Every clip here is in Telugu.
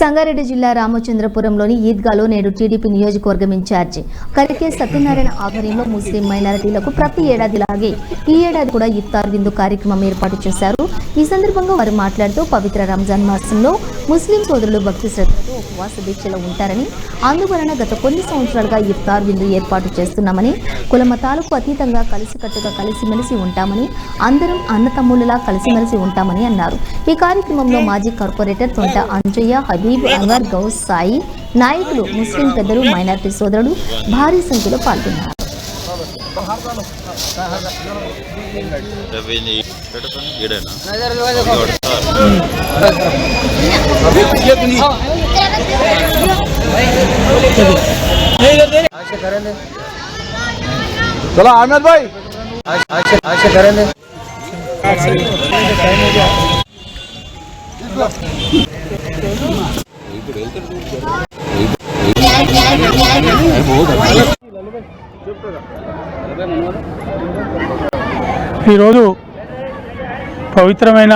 సంగారెడ్డి జిల్లా రామచంద్రపురంలోని ఈద్గాలో నేడు టీడీపీ నియోజకవర్గం ఇన్ఛార్జి కరికే సత్యనారాయణ ఆధ్వర్యంలో ముస్లిం మైనారిటీలకు ప్రతి ఏడాదిలాగే ఈ ఏడాది కూడా ఇఫ్తార్ విందు కార్యక్రమం ఏర్పాటు చేశారు. ఈ సందర్భంగా వారు మాట్లాడుతూ పవిత్ర రంజాన్ మాసంలో ముస్లిం సోదరులు భక్తి శ్రద్ధలతో ఉపవాస దీక్షలో ఉంటారని అందువలన గత కొన్ని సంవత్సరాలుగా ఇఫ్తార్ విందు ఏర్పాటు చేస్తున్నామని కుల మతాలకు అతీతంగా కలిసికట్టుగా కలిసిమెలిసి ఉంటామని అందరం అన్నతమ్ముళ్ళలా కలిసిమెలిసి ఉంటామని అన్నారు. ఈ కార్యక్రమంలో మాజీ కార్పొరేటర్ తొంట అంజయ్య హబీబ్ అన్వర్ గౌస్ సాయి నాయకులు ముస్లిం పెద్దలు మైనార్టీ సోదరుడు భారీ సంఖ్యలో పాల్గొన్నారు రవిని పెట్టుకొని ఈడేనా चलो आमिर भाई ఈరోజు పవిత్రమైన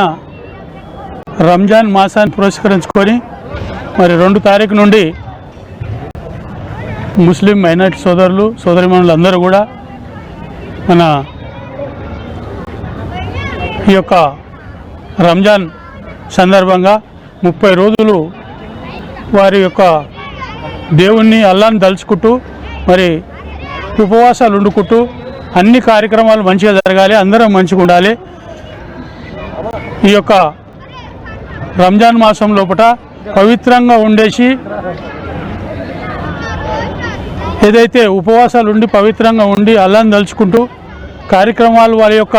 రంజాన్ మాసాన్ని పురస్కరించుకొని మరి రెండు తారీఖు నుండి ముస్లిం మైనార్టీ సోదరులు సోదరిమణులు అందరూ కూడా మన ఈ యొక్క రంజాన్ సందర్భంగా ముప్పై రోజులు వారి యొక్క దేవుణ్ణి అల్లాన్ని దలుచుకుంటూ మరి ఉపవాసాలు వండుకుంటూ అన్ని కార్యక్రమాలు మంచిగా జరగాలి అందరం మంచిగా ఉండాలి. ఈ యొక్క రంజాన్ మాసం లోపల పవిత్రంగా ఉండేసి ఏదైతే ఉపవాసాలు ఉండి పవిత్రంగా ఉండి అల్లాన్ని దలుచుకుంటూ కార్యక్రమాలు వారి యొక్క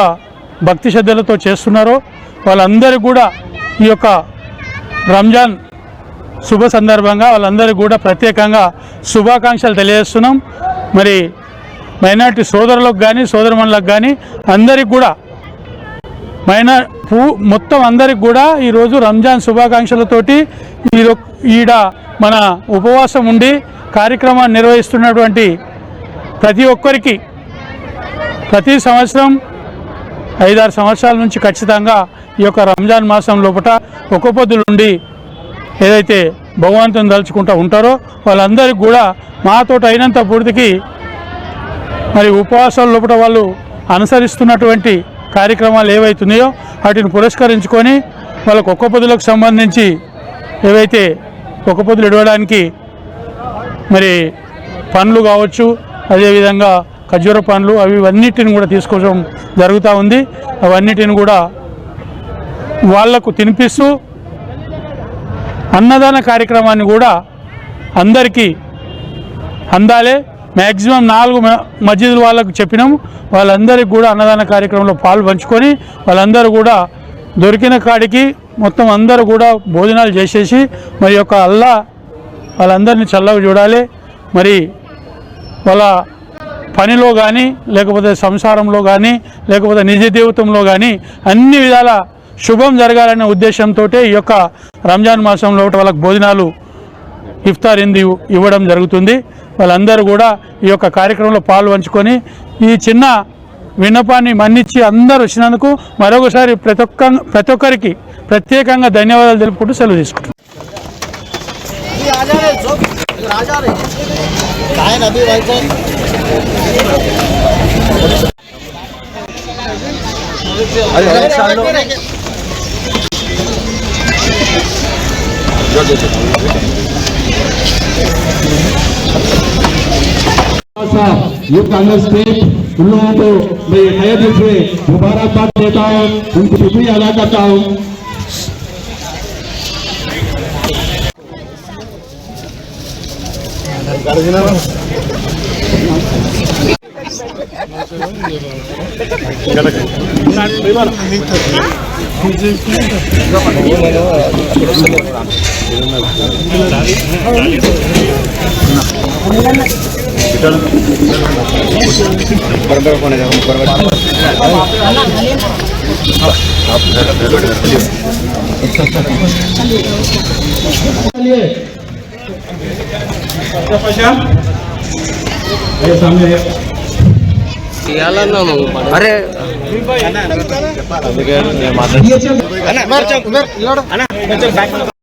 భక్తి శ్రద్ధలతో చేస్తున్నారో వాళ్ళందరికీ కూడా ఈ యొక్క రంజాన్ శుభ సందర్భంగా వాళ్ళందరికీ కూడా ప్రత్యేకంగా శుభాకాంక్షలు తెలియజేస్తున్నాం. మరి మైనార్టీ సోదరులకు కానీ సోదరమణులకు కానీ అందరికి కూడా మైనా పూ మొత్తం అందరికి కూడా ఈరోజు రంజాన్ శుభాకాంక్షలతోటి ఈడ మన ఉపవాసం ఉండి కార్యక్రమాన్ని నిర్వహిస్తున్నటువంటి ప్రతి ఒక్కరికి ప్రతి సంవత్సరం ఐదారు సంవత్సరాల నుంచి ఖచ్చితంగా ఈ యొక్క రంజాన్ మాసం లోపల ఒక్క పొద్దులుండి ఏదైతే భగవంతుని తలుచుకుంటూ ఉంటారో వాళ్ళందరికీ కూడా మాతో అయినంత పూర్తికి మరి ఉపవాసాల లోపల వాళ్ళు అనుసరిస్తున్నటువంటి కార్యక్రమాలు ఏవైతున్నాయో వాటిని పురస్కరించుకొని వాళ్ళకు ఒక్క పొద్దులకు సంబంధించి ఏవైతే ఒక్క పొద్దులు ఇడవడానికి మరి పండ్లు కావచ్చు అదేవిధంగా ఖర్జూర పండ్లు అవి అన్నిటిని కూడా తీసుకోవడం జరుగుతూ ఉంది. అవన్నిటిని కూడా వాళ్ళకు తినిపిస్తూ అన్నదాన కార్యక్రమాన్ని కూడా అందరికీ అందాలే. మ్యాక్సిమం నాలుగు మ- వాళ్ళకు చెప్పినాము వాళ్ళందరికీ కూడా అన్నదాన కార్యక్రమంలో పాలు పంచుకొని వాళ్ళందరూ కూడా దొరికిన కాడికి మొత్తం అందరూ కూడా భోజనాలు చేసేసి మరి యొక్క అల్లా వాళ్ళందరినీ చల్లగా చూడాలి. మరి వాళ్ళ పనిలో కానీ లేకపోతే సంసారంలో కానీ లేకపోతే నిజ జీవితంలో కానీ అన్ని విధాల శుభం జరగాలనే ఉద్దేశంతో ఈ యొక్క రంజాన్ మాసంలో వాళ్ళకి భోజనాలు ఇఫ్తార్ ఇంది ఇవ్వడం జరుగుతుంది. వాళ్ళందరూ కూడా ఈ యొక్క కార్యక్రమంలో పాల్పంచుకొని ఈ చిన్న విన్నపాన్ని మన్నించి అందరూ వచ్చినందుకు మరొకసారి ప్రతి ఒక్క ప్రతి ఒక్కరికి ప్రత్యేకంగా ధన్యవాదాలు తెలుపుకుంటూ సెలవు अरे अरे सालो यूथ कांग्रेस स्टेट उन लोगों को मैं नए दिल से मुबारकबाद देता हूँ उनको शुक्रिया अदा करता हूँ गाड़ी चलिए ये सामने है అరే అందుకే నేను